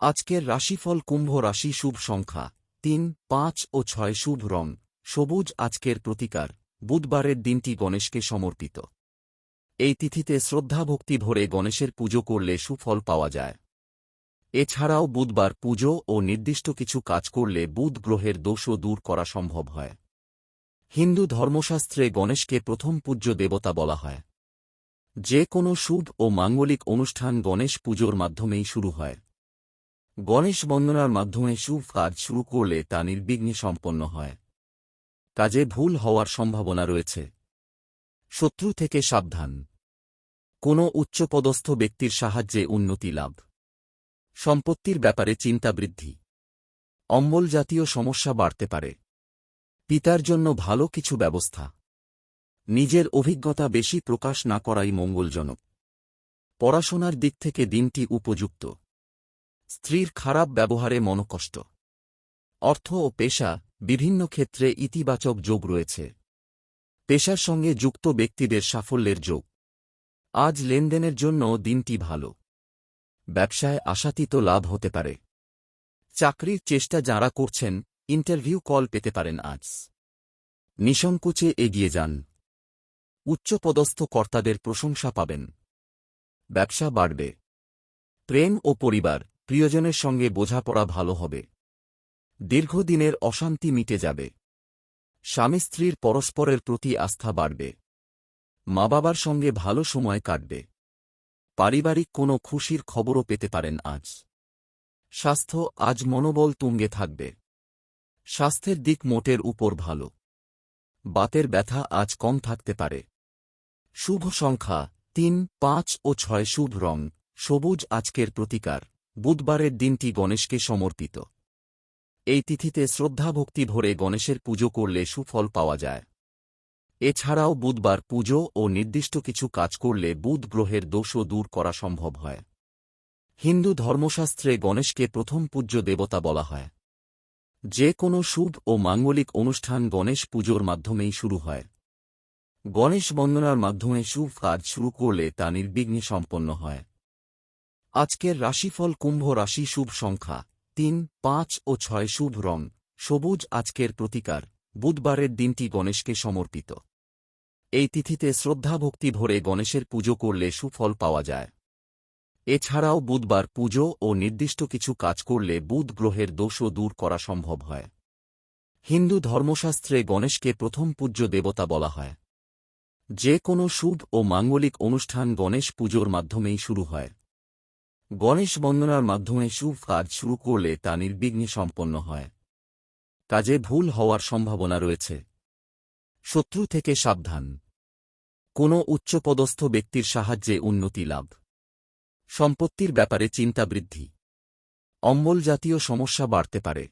আজকের রাশিফল কুম্ভ রাশি শুভ সংখ্যা। তিন, পাঁচ ও ছয় শুভ রং। সবুজ আজকের প্রতিকার। বুধবারের দিনটি গণেশকে সমর্পিত। এই তিথিতে শ্রদ্ধাভক্তি ভরে গণেশের পুজো করলে সুফল পাওয়া যায়। এছাড়াও বুধবার পুজো ও নির্দিষ্ট কিছু কাজ করলে বুধ গ্রহের দোষও দূর করা সম্ভব হয়। হিন্দু ধর্মশাস্ত্রে গণেশকে প্রথম পূজ্য দেবতা বলা হয়। যে কোনো শুভ ও মাঙ্গলিক অনুষ্ঠান গণেশ পুজোর মাধ্যমেই শুরু হয়। গণেশ বন্দনার মাধ্যমে শুভ কাজ শুরু করলে তা নির্বিঘ্নে সম্পন্ন হয়। কাজে ভুল হওয়ার সম্ভাবনা রয়েছে। শত্রু থেকে সাবধান। কোনো উচ্চপদস্থ ব্যক্তির সাহায্যে উন্নতি লাভ। সম্পত্তির ব্যাপারে চিন্তা বৃদ্ধি। অম্বল জাতীয় সমস্যা বাড়তে পারে। পিতার জন্য ভালো কিছু ব্যবস্থা। নিজের অভিজ্ঞতা বেশি প্রকাশ না করাই মঙ্গলজনক। পড়াশোনার দিক থেকে দিনটি উপযুক্ত। স্ত্রীর খারাপ ব্যবহারে মনকষ্ট। অর্থ ও পেশা, বিভিন্ন ক্ষেত্রে ইতিবাচক যোগ রয়েছে। পেশার সঙ্গে যুক্ত ব্যক্তিদের সাফল্যের যোগ। আজ লেনদেনের জন্য দিনটি ভালো। ব্যবসায় আশাতীত লাভ হতে পারে। চাকরির চেষ্টা যাঁরা করছেন, ইন্টারভিউ কল পেতে পারেন আজ। নিসংকোচে এগিয়ে যান। উচ্চপদস্থ কর্তাদের প্রশংসা পাবেন। ব্যবসা বাড়বে। প্রেম ও পরিবার প্রিয়জনের সঙ্গে বোঝাপড়া ভালো হবে। দীর্ঘদিনের অশান্তি মিটে যাবে। স্বামী স্ত্রীর পরস্পরের প্রতি আস্থা বাড়বে। মা বাবার সঙ্গে ভালো সময় কাটবে। পারিবারিক কোনো খুশির খবরও পেতে পারেন আজ। স্বাস্থ্য আজ মনোবল তুঙ্গে থাকবে। স্বাস্থ্যের দিক মোটের উপর ভালো। বাতের ব্যথা আজ কম থাকতে পারে। শুভ সংখ্যা তিন, পাঁচ ও ছয় শুভ রং, সবুজ আজকের প্রতিকার। বুধবারের দিনটি গণেশকে সমর্পিত। এই তিথিতে শ্রদ্ধাভক্তি ভরে গণেশের পুজো করলে সুফল পাওয়া যায়। এছাড়াও বুধবার পুজো ও নির্দিষ্ট কিছু কাজ করলে বুধ গ্রহের দোষও দূর করা সম্ভব হয়। হিন্দু ধর্মশাস্ত্রে গণেশকে প্রথম পূজ্য দেবতা বলা হয়। যে কোনো শুভ ও মাঙ্গলিক অনুষ্ঠান গণেশ পুজোর মাধ্যমেই শুরু হয়। গণেশ বন্দনার মাধ্যমে শুভ কাজ শুরু করলে তা নির্বিঘ্নে সম্পন্ন হয়। আজকের রাশিফল কুম্ভ রাশি শুভ সংখ্যা। তিন, পাঁচ ও ছয় শুভ রং। সবুজ আজকের প্রতিকার। বুধবারের দিনটি গণেশকে সমর্পিত। এই তিথিতে শ্রদ্ধাভক্তি ভরে গণেশের পুজো করলে সুফল পাওয়া যায়। এছাড়াও বুধবার পুজো ও নির্দিষ্ট কিছু কাজ করলে বুধ গ্রহের দোষও দূর করা সম্ভব হয়। হিন্দু ধর্মশাস্ত্রে গণেশকে প্রথম পূজ্য দেবতা বলা হয়। যে কোনো শুভ ও মাঙ্গলিক অনুষ্ঠান গণেশ পুজোর মাধ্যমেই শুরু হয়। গণেশ বন্দনার মাধ্যমে শুভ কাজ শুরু করলে তা নির্বিঘ্নে সম্পন্ন হয়। কাজে ভুল হওয়ার সম্ভাবনা রয়েছে। শত্রু থেকে সাবধান। কোনো উচ্চপদস্থ ব্যক্তির সাহায্যে উন্নতি লাভ। সম্পত্তির ব্যাপারে চিন্তা বৃদ্ধি। অম্বল জাতীয় সমস্যা বাড়তে পারে।